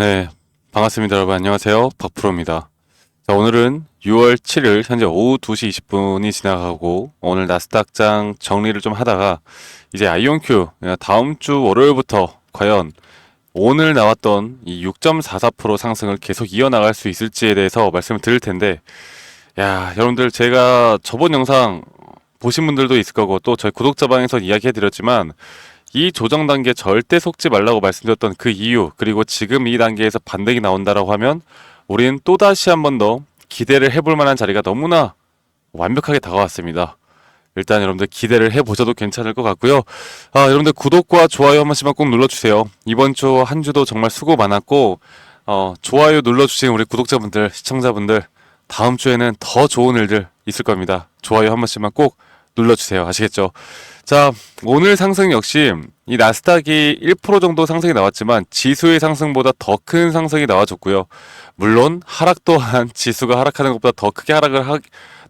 네, 반갑습니다, 여러분. 안녕하세요. 박프로입니다. 자, 오늘은 6월 7일 현재 오후 2시 20분이 지나가고 오늘 나스닥장 정리를 좀 하다가 이제 아이온큐 다음 주 월요일부터 과연 오늘 나왔던 이 6.44% 상승을 계속 이어나갈 수 있을지에 대해서 말씀을 드릴 텐데 야, 여러분들 제가 저번 영상 보신 분들도 있을 거고 또 저희 구독자방에서 이야기해 드렸지만 이 조정 단계 절대 속지 말라고 말씀드렸던 그 이유 그리고 지금 이 단계에서 반등이 나온다라고 하면 우리는 또 다시 한 번 더 기대를 해볼 만한 자리가 너무나 완벽하게 다가왔습니다. 일단 여러분들 기대를 해보셔도 괜찮을 것 같고요. 아, 여러분들 구독과 좋아요 한 번씩만 꼭 눌러주세요. 이번 주 한 주도 정말 수고 많았고 어, 좋아요 눌러주신 우리 구독자분들, 시청자분들 다음 주에는 더 좋은 일들 있을 겁니다. 좋아요 한 번씩만 꼭 눌러주세요. 아시겠죠? 자, 오늘 상승 역시 이 나스닥이 1% 정도 상승이 나왔지만 지수의 상승보다 더 큰 상승이 나와줬고요. 물론 하락 또한 지수가 하락하는 것보다 더 크게 하락을 하,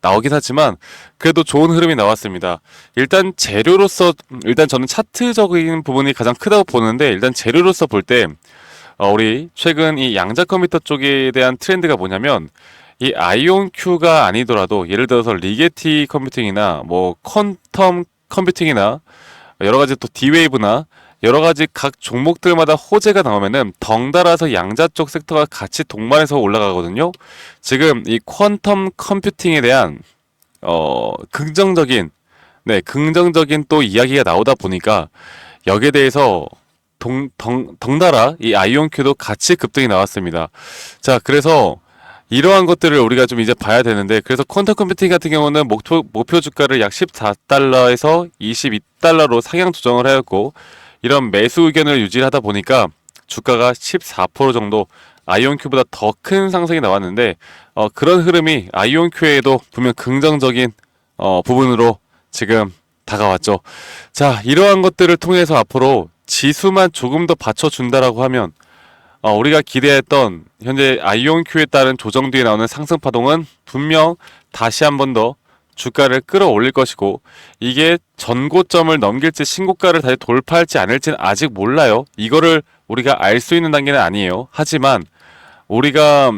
나오긴 하지만 그래도 좋은 흐름이 나왔습니다. 일단 재료로서 일단 저는 차트적인 부분이 가장 크다고 보는데 일단 재료로서 볼때 어, 우리 최근 이 양자 컴퓨터 쪽에 대한 트렌드가 뭐냐면 이 큐가 아니더라도 예를 들어서 리게티 컴퓨팅이나 뭐 퀀텀 컴퓨팅이나 여러 가지 또 디웨이브나 여러 가지 각 종목들마다 호재가 나오면은 덩달아서 양자 쪽 섹터가 같이 동반해서 올라가거든요. 지금 이 퀀텀 컴퓨팅에 대한 어 긍정적인 네 긍정적인 또 이야기가 나오다 보니까 여기에 대해서 동, 덩, 덩달아 이 아이온큐도 같이 급등이 나왔습니다. 자, 그래서 이러한 것들을 우리가 좀 이제 봐야 되는데 그래서 퀀텀 컴퓨팅 같은 경우는 목표 목표 주가를 약 14달러에서 22달러로 상향 조정을 하였고 이런 매수 의견을 유지하다 보니까 주가가 14% 정도 아이온큐보다 더 큰 상승이 나왔는데 어, 그런 흐름이 아이온큐에도 분명 긍정적인 어, 부분으로 지금 다가왔죠. 자, 이러한 것들을 통해서 앞으로 지수만 조금 더 받쳐준다라고 하면 어, 우리가 기대했던 현재 아이온큐에 따른 조정 뒤에 나오는 상승 파동은 분명 다시 한 번 더 주가를 끌어올릴 것이고 이게 전고점을 넘길지 신고가를 다시 돌파할지 않을지는 아직 몰라요. 이거를 우리가 알 수 있는 단계는 아니에요. 하지만 우리가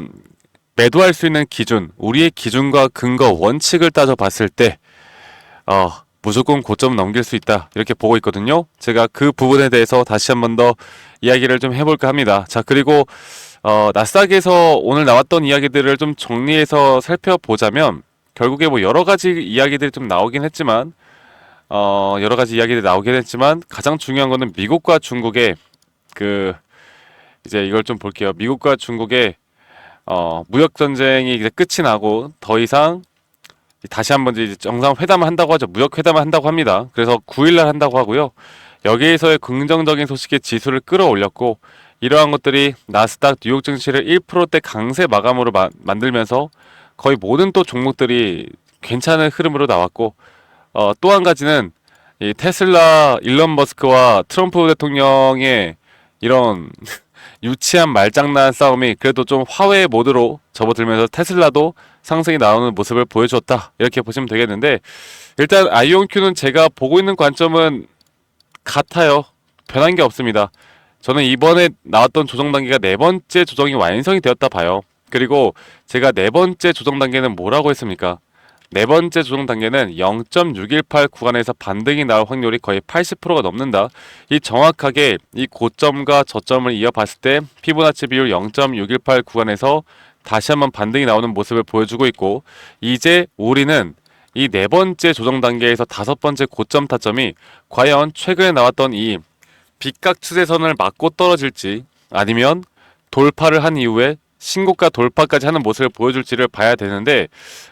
매도할 수 있는 기준, 우리의 기준과 근거, 원칙을 따져 봤을 때 어, 무조건 고점 넘길 수 있다. 이렇게 보고 있거든요. 제가 그 부분에 대해서 다시 한번더 이야기를 좀 해볼까 합니다. 자, 그리고 어, 나스닥에서 오늘 나왔던 이야기들을 좀 정리해서 살펴보자면 결국에 뭐 여러 가지 이야기들이 좀 나오긴 했지만 어, 여러 가지 이야기들이 나오긴 했지만 가장 중요한 거는 미국과 중국의 그 이제 이걸 좀 볼게요. 미국과 중국의 어, 무역 전쟁이 이제 끝이 나고 더 이상 다시 한번 이제 정상 회담을 한다고 하죠. 무역 회담을 한다고 합니다. 그래서 9일 날 한다고 하고요. 여기에서의 긍정적인 소식이 지수를 끌어올렸고 이러한 것들이 나스닥 뉴욕 증시를 1%대 강세 마감으로 마, 만들면서 거의 모든 또 종목들이 괜찮은 흐름으로 나왔고 어, 또 한 가지는 이 테슬라 일론 머스크와 트럼프 대통령의 이런 유치한 말장난 싸움이 그래도 좀 화해 모드로 접어들면서 테슬라도 상승이 나오는 모습을 보여줬다. 이렇게 보시면 되겠는데 일단 아이온큐는 제가 보고 있는 관점은 같아요. 변한 게 없습니다. 저는 이번에 나왔던 조정 단계가 네 번째 조정이 완성이 되었다 봐요. 그리고 제가 네 번째 조정 단계는 뭐라고 했습니까? 네 번째 조정 단계는 0.618 구간에서 반등이 나올 확률이 거의 80%가 넘는다. 이 정확하게 이 고점과 저점을 이어봤을 때 피보나치 비율 0.618 구간에서 다시 한번 반등이 나오는 모습을 보여주고 있고 이제 우리는 이 네 번째 조정 단계에서 다섯 번째 고점 타점이 과연 최근에 나왔던 이 빗각 추세선을 맞고 떨어질지 아니면 돌파를 한 이후에 신고가 돌파까지 하는 모습을 보여줄지를 봐야 되는데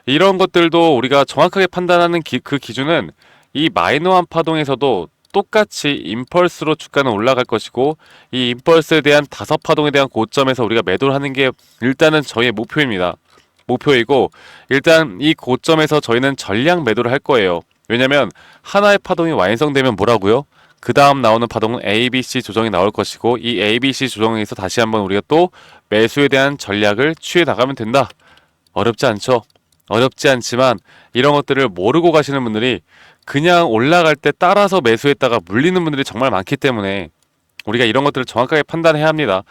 이런 것들도 우리가 정확하게 판단하는 기, 그 기준은 이 마이너한 파동에서도 똑같이 임펄스로 주가는 올라갈 것이고 이 임펄스에 대한 다섯 파동에 대한 고점에서 우리가 매도를 하는 게 일단은 저희의 목표입니다. 목표이고 일단 이 고점에서 저희는 전량 매도를 할 거예요. 왜냐면 하나의 파동이 완성되면 뭐라고요? 그 다음 나오는 파동은 ABC 조정이 나올 것이고 이 ABC 조정에서 다시 한번 우리가 또 매수에 대한 전략을 취해 나가면 된다. 어렵지 않죠? 어렵지 않지만 이런 것들을 모르고 가시는 분들이 그냥 올라갈 때 따라서 매수했다가 물리는 분들이 정말 많기 때문에 우리가 이런 것들을 정확하게 판단해야 합니다.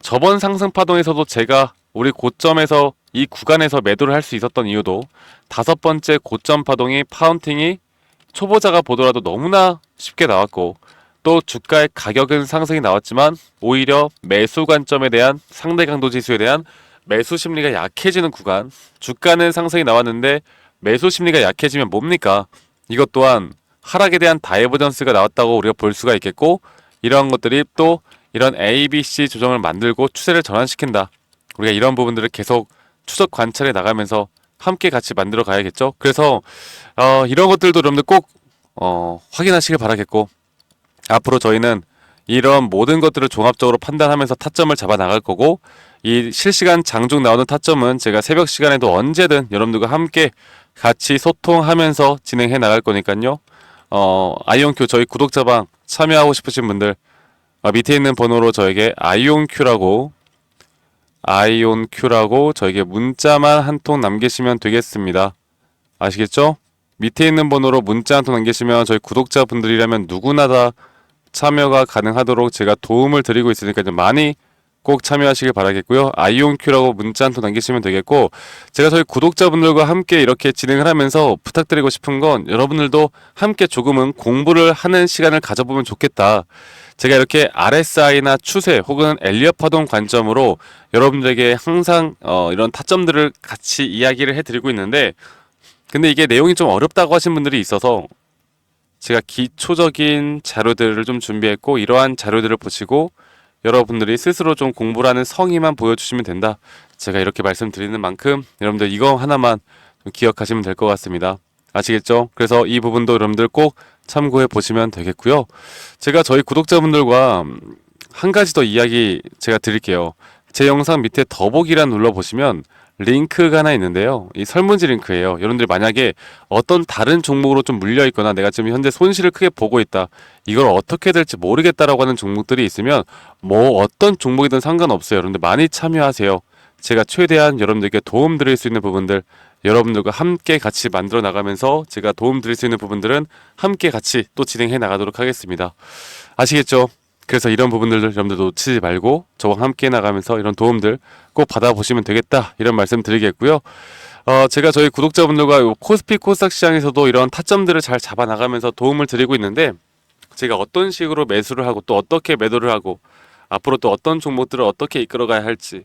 저번 상승 파동에서도 제가 우리 고점에서 이 구간에서 매도를 할 수 있었던 이유도 다섯 번째 고점 파동이 파운팅이 초보자가 보더라도 너무나 쉽게 나왔고 또 주가의 가격은 상승이 나왔지만 오히려 매수 관점에 대한 상대 강도 지수에 대한 매수 심리가 약해지는 구간 주가는 상승이 나왔는데 매수 심리가 약해지면 뭡니까? 이것 또한 하락에 대한 다이버전스가 나왔다고 우리가 볼 수가 있겠고 이러한 것들이 또 이런 A, B, C 조정을 만들고 추세를 전환시킨다. 우리가 이런 부분들을 계속 추적 관찰해 나가면서 함께 같이 만들어 가야겠죠. 그래서 어, 이런 것들도 여러분들 꼭 어, 확인하시길 바라겠고 앞으로 저희는 이런 모든 것들을 종합적으로 판단하면서 타점을 잡아 나갈 거고 이 실시간 장중 나오는 타점은 제가 새벽 시간에도 언제든 여러분들과 함께 같이 소통하면서 진행해 나갈 거니까요. 어, 아이온큐 저희 구독자방 참여하고 싶으신 분들 어, 밑에 있는 번호로 저에게 아이온큐라고 아이온큐라고 저에게 문자만 한 통 남기시면 되겠습니다. 아시겠죠? 밑에 있는 번호로 문자 한 통 남기시면 저희 구독자분들이라면 누구나 다 참여가 가능하도록 제가 도움을 드리고 있으니까 좀 많이 꼭 참여하시길 바라겠고요. 아이온큐라고 문자 한 통 남기시면 되겠고 제가 저희 구독자분들과 함께 이렇게 진행을 하면서 부탁드리고 싶은 건 여러분들도 함께 조금은 공부를 하는 시간을 가져보면 좋겠다. 제가 이렇게 RSI나 추세 혹은 엘리엇 파동 관점으로 여러분들에게 항상 어, 이런 타점들을 같이 이야기를 해드리고 있는데 근데 이게 내용이 좀 어렵다고 하신 분들이 있어서 제가 기초적인 자료들을 좀 준비했고 이러한 자료들을 보시고 여러분들이 스스로 좀 공부를 하는 성의만 보여주시면 된다. 제가 이렇게 말씀드리는 만큼 여러분들 이거 하나만 좀 기억하시면 될 것 같습니다. 아시겠죠? 그래서 이 부분도 여러분들 꼭 참고해 보시면 되겠고요. 제가 저희 구독자분들과 한 가지 더 이야기 제가 드릴게요. 제 영상 밑에 더보기란 눌러 보시면 링크가 하나 있는데요. 이 설문지 링크예요. 여러분들이 만약에 어떤 다른 종목으로 좀 물려 있거나 내가 지금 현재 손실을 크게 보고 있다. 이걸 어떻게 될지 모르겠다라고 하는 종목들이 있으면 뭐 어떤 종목이든 상관없어요. 여러분들 많이 참여하세요. 제가 최대한 여러분들께 도움 드릴 수 있는 부분들 여러분들과 함께 같이 만들어 나가면서 제가 도움 드릴 수 있는 부분들은 함께 같이 또 진행해 나가도록 하겠습니다. 아시겠죠? 그래서 이런 부분들을 여러분들 놓치지 말고 저와 함께 나가면서 이런 도움들 꼭 받아보시면 되겠다 이런 말씀 드리겠고요. 어, 제가 저희 구독자분들과 요 코스피 코스닥 시장에서도 이런 타점들을 잘 잡아 나가면서 도움을 드리고 있는데 제가 어떤 식으로 매수를 하고 또 어떻게 매도를 하고 앞으로 또 어떤 종목들을 어떻게 이끌어가야 할지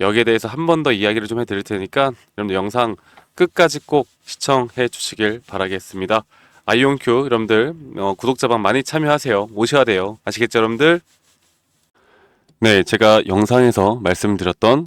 여기에 대해서 한 번 더 이야기를 좀 해드릴 테니까 여러분들 영상 끝까지 꼭 시청해 주시길 바라겠습니다. 아이온큐 여러분들 어, 구독자방 많이 참여하세요. 오셔야 돼요. 아시겠죠 여러분들? 네, 제가 영상에서 말씀드렸던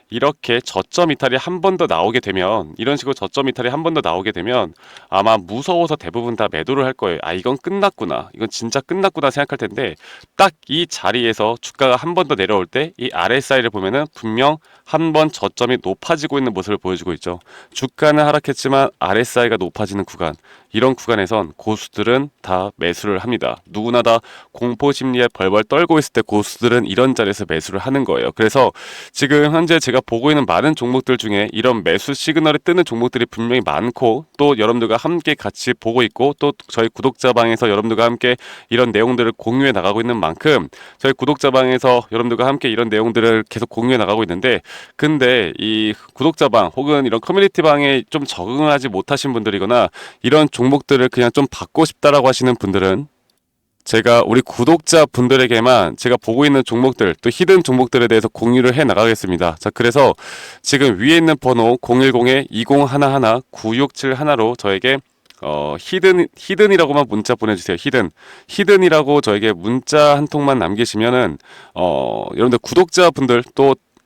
이렇게 저점 이탈이 한 번 더 나오게 되면 이런 식으로 저점 이탈이 한 번 더 나오게 되면 아마 무서워서 대부분 다 매도를 할 거예요. 아 이건 끝났구나. 이건 진짜 끝났구나 생각할 텐데 딱 이 자리에서 주가가 한 번 더 내려올 때 이 RSI를 보면은 분명 한 번 저점이 높아지고 있는 모습을 보여주고 있죠. 주가는 하락했지만 RSI가 높아지는 구간 이런 구간에선 고수들은 다 매수를 합니다. 누구나 다 공포 심리에 벌벌 떨고 있을 때 고수들은 이런 자리에서 매수를 하는 거예요. 그래서 지금 현재 제가 보고 있는 많은 종목들 중에 이런 매수 시그널이 뜨는 종목들이 분명히 많고 또 여러분들과 함께 같이 보고 있고 또 저희 구독자방에서 여러분들과 함께 이런 내용들을 공유해 나가고 있는 만큼 저희 구독자방에서 여러분들과 함께 이런 내용들을 계속 공유해 나가고 있는데 근데 이 구독자방 혹은 이런 커뮤니티방에 좀 적응하지 못하신 분들이거나 이런 종 목들을 그냥 좀 받고 싶다라고 하시는 분들은 제가 우리 구독자 분들에게만 제가 보고 있는 종목들 또 히든 종목들에 대해서 공유를 해 나가겠습니다. 자, 그래서 지금 위에 있는 번호 010-2011-9671로 저에게 어, 히든, 히든이라고만 문자 보내주세요. 히든. 히든이라고 저에게 문자 한 통만 남기시면은, 어, 여러분들 구독자분들 또